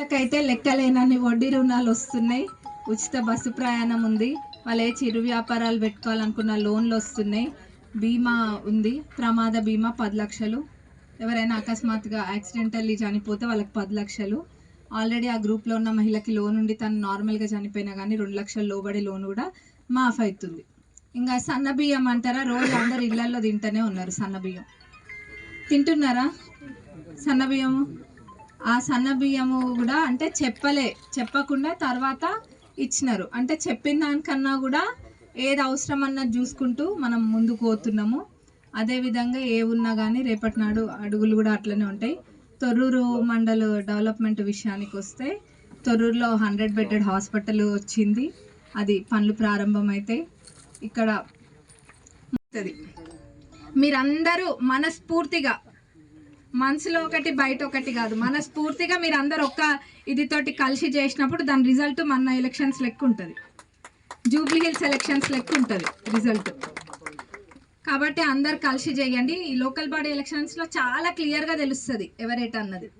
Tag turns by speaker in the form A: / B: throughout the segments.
A: అయితే లెక్కలేనన్ని వడ్డీ రుణాలు వస్తున్నాయి. ఉచిత బస్సు ప్రయాణం ఉంది. వాళ్ళు ఏ చిరు వ్యాపారాలు పెట్టుకోవాలనుకున్న లోన్లు వస్తున్నాయి. బీమా ఉంది. ప్రమాద బీమా పది లక్షలు. ఎవరైనా అకస్మాత్తుగా యాక్సిడెంటల్లీ చనిపోతే వాళ్ళకి పది లక్షలు. ఆల్రెడీ ఆ గ్రూప్లో ఉన్న మహిళకి లోన్ ఉండి తను నార్మల్గా చనిపోయినా కానీ రెండు లక్షలు లోబడి లోన్ కూడా మాఫ్ అవుతుంది. ఇంకా సన్న బియ్యం అంటారా? రోజు అందరు ఇళ్ళలో తింటూనే ఉన్నారు సన్న బియ్యం. తింటున్నారా? సన్న బియ్యము? ఆ సన్న బియ్యము కూడా అంటే చెప్పలే చెప్పకుండా తర్వాత ఇచ్చినారు. అంటే చెప్పిన దానికన్నా కూడా ఏది అవసరం అన్నది చూసుకుంటూ మనం ముందుకు పోతున్నాము. అదేవిధంగా ఏ ఉన్నా కానీ రేపటి నాడు అడుగులు కూడా అట్లనే ఉంటాయి. తొర్రూరు మండల డెవలప్మెంట్ విషయానికి వస్తే తొర్రూరులో హండ్రెడ్ బెడ్డెడ్ హాస్పిటల్ వచ్చింది. అది పనులు ప్రారంభమైతే ఇక్కడ. మీరందరూ మనస్ఫూర్తిగా మనసులో ఒకటి బయట ఒకటి కాదు. మనస్ఫూర్తిగా మీరు అందరు ఒక్క ఇదితోటి కలిసి చేసినప్పుడు దాని రిజల్ట్ మన ఎలక్షన్స్ లెక్క ఉంటుంది. జూబ్లీ హిల్స్ ఎలక్షన్స్ లెక్క ఉంటుంది రిజల్ట్. కాబట్టి అందరు కలిసి చేయండి. ఈ లోకల్ బాడీ ఎలక్షన్స్లో చాలా క్లియర్గా తెలుస్తుంది ఎవరేట అన్నది.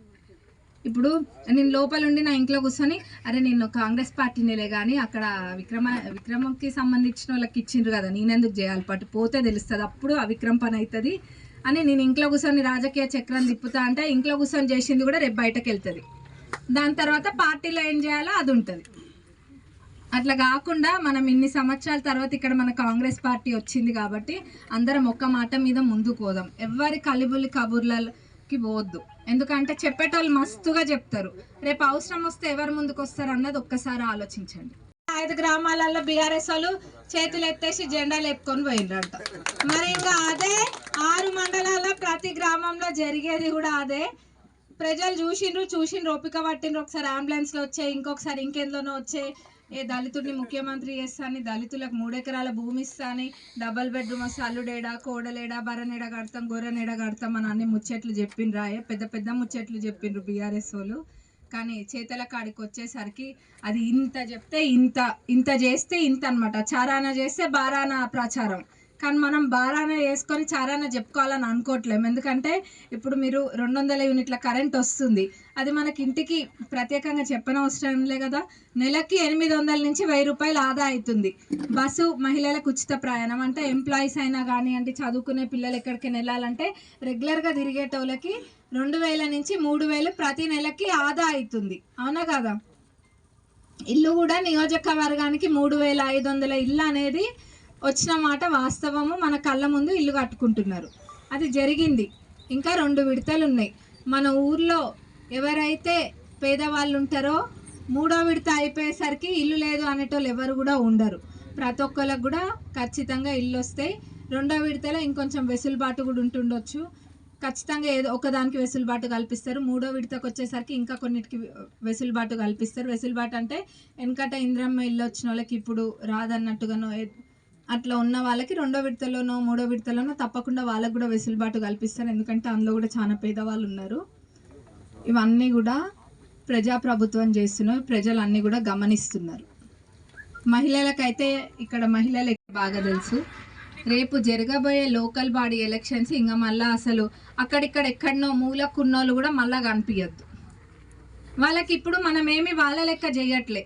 A: ఇప్పుడు నేను లోపల ఉండి నా ఇంట్లో కూర్చొని అరే నేను కాంగ్రెస్ పార్టీనిలే కానీ అక్కడ విక్రమ విక్రమంకి సంబంధించిన వాళ్ళకి ఇచ్చిండ్రు కదా నేనెందుకు చేయాలి? పట్టు పోతే తెలుస్తుంది. అప్పుడు ఆ విక్రమ్ పని అవుతుంది. అని నేను ఇంట్లో కూర్చొని రాజకీయ చక్రం తిప్పుతా అంటే ఇంట్లో కూర్చొని చేసింది కూడా రేపు బయటకు వెళ్తుంది. దాని తర్వాత పార్టీలో ఏం చేయాలో అది ఉంటుంది. అట్లా కాకుండా మనం ఇన్ని సంవత్సరాల తర్వాత ఇక్కడ మన కాంగ్రెస్ పార్టీ వచ్చింది కాబట్టి అందరం ఒక్క మాట మీద ముందుకు పోదాం. ఎవరి కలిబులి కబుర్లకి పోవద్దు. ఎందుకంటే చెప్పేటోళ్ళు మస్తుగా చెప్తారు. రేపు అవసరం వస్తే ఎవరు ముందుకు వస్తారు అన్నది ఒక్కసారి ఆలోచించండి. ఐదు గ్రామాలలో బీఆర్ఎస్ వాళ్ళు చేతులు ఎత్తేసి జెండాలు ఎత్తుకొని పోయిండ్రంట మరి ఇంకా అదే ఆరు మండలాల్లో ప్రతి గ్రామంలో జరిగేది కూడా అదే. ప్రజలు చూసిండ్రు చూసిండ్రు ఓపిక పట్టిండ్రు. ఒకసారి అంబులెన్స్లో వచ్చే ఇంకొకసారి ఇంకెందులోనో వచ్చే. ఏ దళితుడిని ముఖ్యమంత్రి చేస్తాను దళితులకు మూడెకరాల భూమి ఇస్తాను. డబల్ బెడ్రూమ్ వస్తే అల్లుడేడా కోడలేడా బర్రనేడా కడతాం గొర్రెనేడా కడతాం అని అన్ని ముచ్చట్లు చెప్పిండ్రు. రాయే పెద్ద పెద్ద ముచ్చట్లు చెప్పిండ్రు బీఆర్ఎస్ వాళ్ళు. కానీ చేతల కాడికి వచ్చేసరికి అది ఇంత చెప్తే ఇంత ఇంత చేస్తే ఇంత అన్నమాట. చారాన చేస్తే బారాన ప్రచారం. కానీ మనం బారాన వేసుకొని చారాన చెప్పుకోవాలని అనుకోవట్లేము. ఎందుకంటే ఇప్పుడు మీరు రెండు వందల యూనిట్ల కరెంట్ వస్తుంది. అది మనకి ఇంటికి ప్రత్యేకంగా చెప్పనవసరం లే కదా. నెలకి ఎనిమిది వందల నుంచి వెయ్యి రూపాయలు ఆదా అవుతుంది. బస్సు మహిళలకు ఉచిత ప్రయాణం. అంటే ఎంప్లాయీస్ అయినా కానివ్వండి చదువుకునే పిల్లలు ఎక్కడికి వెళ్ళాలంటే రెగ్యులర్గా తిరిగేటోళ్ళకి రెండు వేల నుంచి మూడు వేలు ప్రతి నెలకి ఆదా అవుతుంది. అవునా కదా? ఇల్లు కూడా నియోజకవర్గానికి మూడు వేల ఐదు వందల ఇల్లు అనేది వచ్చిన మాట వాస్తవము. మన కళ్ళ ముందు ఇల్లు కట్టుకుంటున్నారు. అది జరిగింది. ఇంకా రెండు విడతలు ఉన్నాయి మన ఊర్లో ఎవరైతే పేదవాళ్ళు ఉంటారో మూడో విడత అయిపోయేసరికి ఇల్లు లేదు అనేటోళ్ళు ఎవరు కూడా ఉండరు. ప్రతి ఒక్కరికి కూడా ఖచ్చితంగా ఇల్లు వస్తాయి. రెండో విడతలో ఇంకొంచెం వెసులుబాటు కూడా ఉంటుండొచ్చు. ఖచ్చితంగా ఏదో ఒకదానికి వెసులుబాటు కల్పిస్తారు. మూడో విడతకు వచ్చేసరికి ఇంకా కొన్నిటికి వెసులుబాటు కల్పిస్తారు. వెసులుబాటు అంటే వెనకట ఇంద్రమ్మ ఇల్లు వచ్చిన వాళ్ళకి ఇప్పుడు రాదన్నట్టుగానో అట్లా ఉన్న వాళ్ళకి రెండో విడతలోనో మూడో విడతలోనో తప్పకుండా వాళ్ళకు కూడా వెసులుబాటు కల్పిస్తారు. ఎందుకంటే అందులో కూడా చాలా పేదవాళ్ళు ఉన్నారు. ఇవన్నీ కూడా ప్రజాప్రభుత్వం చేస్తున్నారు ప్రజలు అన్నీ కూడా గమనిస్తున్నారు. మహిళలకైతే ఇక్కడ మహిళలకి బాగా తెలుసు. రేపు జరగబోయే లోకల్ బాడీ ఎలక్షన్స్ ఇంకా మళ్ళీ అసలు అక్కడిక్కడ ఎక్కడనో మూలకున్నోళ్ళు కూడా మళ్ళా కనిపించద్దు వాళ్ళకి ఇప్పుడు మనం ఏమి వాళ్ళ లెక్క చేయట్లే.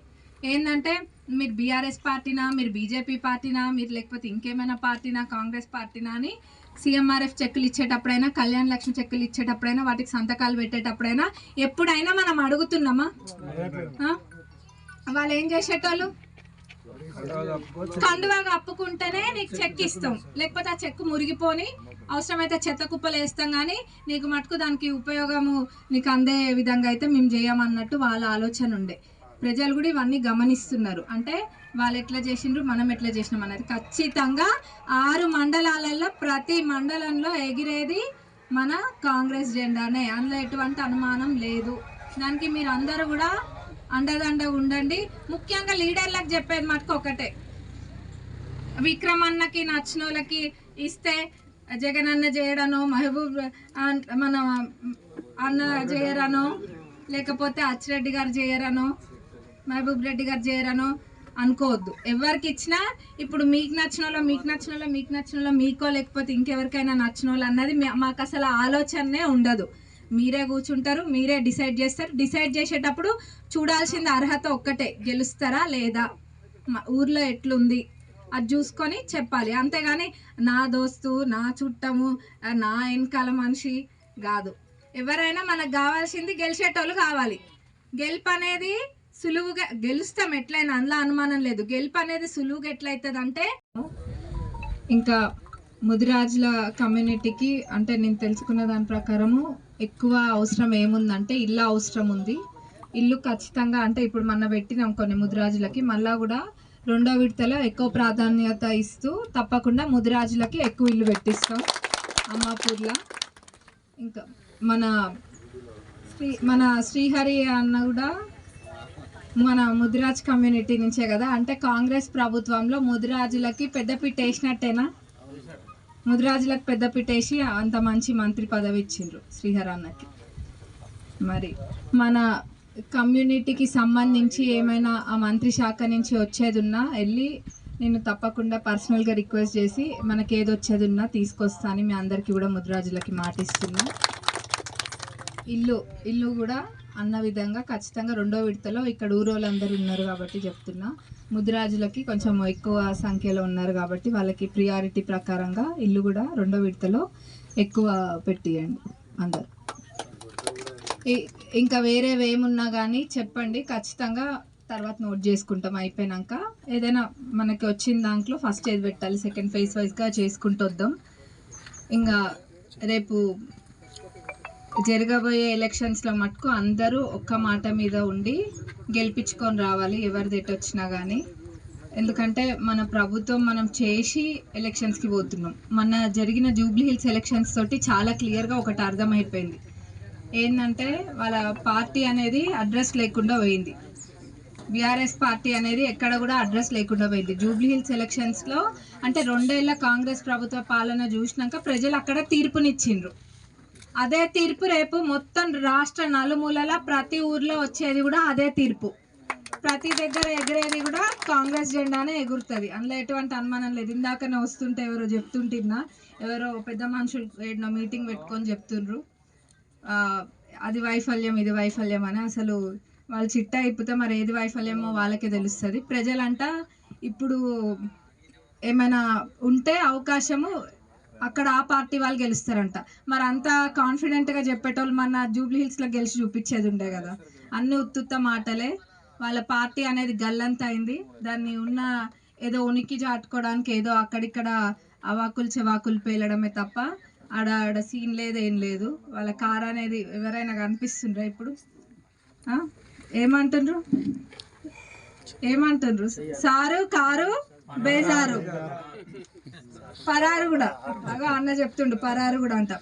A: ఏంటంటే మీరు బీఆర్ఎస్ పార్టీనా మీరు బీజేపీ పార్టీనా మీరు లేకపోతే ఇంకేమైనా పార్టీనా కాంగ్రెస్ పార్టీనా అని సీఎంఆర్ఎఫ్ చెక్కులు ఇచ్చేటప్పుడైనా కళ్యాణ లక్ష్మి చెక్కులు ఇచ్చేటప్పుడైనా వాటికి సంతకాలు పెట్టేటప్పుడైనా ఎప్పుడైనా మనం అడుగుతున్నామా? వాళ్ళు ఏం చేసేటోళ్ళు? కండువా కప్పుకుంటేనే నీకు చెక్ ఇస్తాం. లేకపోతే ఆ చెక్ మురిగిపోని అవసరమైతే చెత్త కుప్పలు వేస్తాం కానీ నీకు మటుకు దానికి ఉపయోగము నీకు అందే విధంగా అయితే మేము చేయమన్నట్టు వాళ్ళ ఆలోచన ఉండే. ప్రజలు కూడా ఇవన్నీ గమనిస్తున్నారు. అంటే వాళ్ళు ఎట్లా చేసిండ్రు మనం ఎట్లా చేసినాం అనేది. ఖచ్చితంగా ఆరు మండలాలలో ప్రతి మండలంలో ఎగిరేది మన కాంగ్రెస్ జెండానే. అందులో ఎటువంటి అనుమానం లేదు. దానికి మీరు అందరూ కూడా అండదండ ఉండండి. ముఖ్యంగా లీడర్లకు చెప్పేది మటుకు ఒకటే. విక్రమ్ అన్నకి నచ్చిన వాళ్ళకి ఇస్తే జగన్ అన్న చేయడనో మహబూబ్ మన అన్న చేయరనో లేకపోతే అచ్చిరెడ్డి గారు చేయరనో మహబూబ్ రెడ్డి గారు చేయరనో అనుకోవద్దు. ఎవరికి ఇచ్చినా ఇప్పుడు మీకు నచ్చిన మీకు నచ్చినలో మీకు నచ్చినలో మీకో లేకపోతే ఇంకెవరికైనా నచ్చిన వాళ్ళు అన్నది మాకు అసలు ఆలోచనే ఉండదు. మీరే కూర్చుంటారు మీరే డిసైడ్ చేస్తారు. డిసైడ్ చేసేటప్పుడు చూడాల్సింది అర్హత ఒక్కటే. గెలుస్తారా లేదా? మా ఊర్లో ఎట్లుంది? అది చూసుకొని చెప్పాలి. అంతేగాని నా దోస్తు నా చుట్టము నా వెనకాల మనిషి కాదు. ఎవరైనా మనకు కావాల్సింది గెలిచేటోళ్ళు కావాలి. గెలుపు అనేది సులువుగా గెలుస్తాం ఎట్లయినా అందులో అనుమానం లేదు. గెలుపు అనేది సులువుగా ఎట్లయితుంది అంటే ఇంకా ముదిరాజుల కమ్యూనిటీకి అంటే నేను తెలుసుకున్న దాని ప్రకారము ఎక్కువ అవసరం ఏముందంటే ఇల్లు అవసరం ఉంది. ఇల్లు ఖచ్చితంగా అంటే ఇప్పుడు మన పెట్టినాం కొన్ని ముదిరాజులకి మళ్ళా కూడా రెండో విడతలో ఎక్కువ ప్రాధాన్యత ఇస్తూ తప్పకుండా ముదిరాజులకి ఎక్కువ ఇల్లు పెట్టిస్తాం అమ్మాపూర్లో. ఇంకా మన శ్రీ మన శ్రీహరి అన్న కూడా మన ముదిరాజ్ కమ్యూనిటీ నుంచే కదా? అంటే కాంగ్రెస్ ప్రభుత్వంలో ముదిరాజులకి పెద్దపీట వేసినట్టేనా ముదిరాజులకు పెద్దపీట వేసి అంత మంచి మంత్రి పదవి ఇచ్చిండ్రు శ్రీహరి అన్నకి మరి మన కమ్యూనిటీకి సంబంధించి ఏమైనా ఆ మంత్రి శాఖ నుంచి వచ్చేది ఉన్నా వెళ్ళి నేను తప్పకుండా పర్సనల్గా రిక్వెస్ట్ చేసి మనకి ఏది వచ్చేది ఉన్నా తీసుకొస్తా అని మీ అందరికీ కూడా ముద్రాజులకి మాటిస్తున్నా. ఇల్లు ఇల్లు కూడా అన్న విధంగా ఖచ్చితంగా రెండో విడతలో ఇక్కడ ఊరోళ్ళందరూ ఉన్నారు కాబట్టి చెప్తున్నా. ముద్రాజులకి కొంచెం ఎక్కువ సంఖ్యలో ఉన్నారు కాబట్టి వాళ్ళకి ప్రియారిటీ ప్రకారంగా ఇల్లు కూడా రెండో విడతలో ఎక్కువ పెట్టియండి అందరు. ఇంకా వేరేవి ఏమున్నా కానీ చెప్పండి. ఖచ్చితంగా తర్వాత నోట్ చేసుకుంటాం అయిపోయినాక. ఏదైనా మనకి వచ్చిన దాంట్లో ఫస్ట్ ఏది పెట్టాలి సెకండ్ ఫేజ్ వైజ్గా చేసుకుంటూ వద్దాం ఇంకా రేపు జరగబోయే ఎలక్షన్స్లో మటుకు అందరూ ఒక్క మాట మీద ఉండి గెలిపించుకొని రావాలి ఎవరిది ఎటు వచ్చినా కానీ ఎందుకంటే మన ప్రభుత్వం మనం చేసి ఎలక్షన్స్కి పోతున్నాం. మన జరిగిన జూబ్లీ హిల్స్ ఎలక్షన్స్ తోటి చాలా క్లియర్గా ఒకటి అర్థమైపోయింది. ఏంటంటే వాళ్ళ పార్టీ అనేది అడ్రస్ లేకుండా పోయింది. బీఆర్ఎస్ పార్టీ అనేది ఎక్కడ కూడా అడ్రస్ లేకుండా పోయింది. జూబ్లీ హిల్స్ ఎలక్షన్స్లో అంటే రెండేళ్ళ కాంగ్రెస్ ప్రభుత్వ పాలన చూసినాక ప్రజలు అక్కడ తీర్పునిచ్చిండ్రు. అదే తీర్పు రేపు మొత్తం రాష్ట్ర నలుమూలల ప్రతి ఊర్లో వచ్చేది కూడా అదే తీర్పు. ప్రతి దగ్గర ఎగిరేది కూడా కాంగ్రెస్ జెండానే ఎగురుతుంది. అందులో ఎటువంటి అనుమానం లేదు. ఇందాకనే వస్తుంటే ఎవరో చెప్తుంటున్నా ఎవరో పెద్ద మనుషులు ఏడనో మీటింగ్ పెట్టుకొని చెప్తుండ్రు. అది వైఫల్యం ఇది వైఫల్యం అని అసలు వాళ్ళు చిట్టా ఇప్పితే మరి ఏది వైఫల్యమో వాళ్ళకే తెలుస్తుంది. ప్రజలంట ఇప్పుడు ఏమైనా ఉంటే అవకాశము అక్కడ ఆ పార్టీ వాళ్ళు గెలుస్తారంట. మరి అంత కాన్ఫిడెంట్గా చెప్పేటోళ్ళు మన జూబ్లీ హిల్స్లో గెలిచి చూపించేది ఉండే కదా. అన్ని ఉత్తుత్త మాటలే. వాళ్ళ పార్టీ అనేది గల్లంత అయింది. దాన్ని ఉన్న ఏదో ఉనికి చాటుకోవడానికి ఏదో అక్కడిక్కడ అవాకులు చెవాకులు పేలడమే తప్ప ఆడ ఆడ సీన్ లేదు ఏం లేదు. వాళ్ళ కార్ అనేది ఎవరైనా కనిపిస్తుండ్రా ఇప్పుడు? ఏమంటుండ్రు? ఏమంటుండ్రు? Sir car? బేజారు. పరారు కూడా. అగో అన్న చెప్తుండు పరారు కూడా అంట.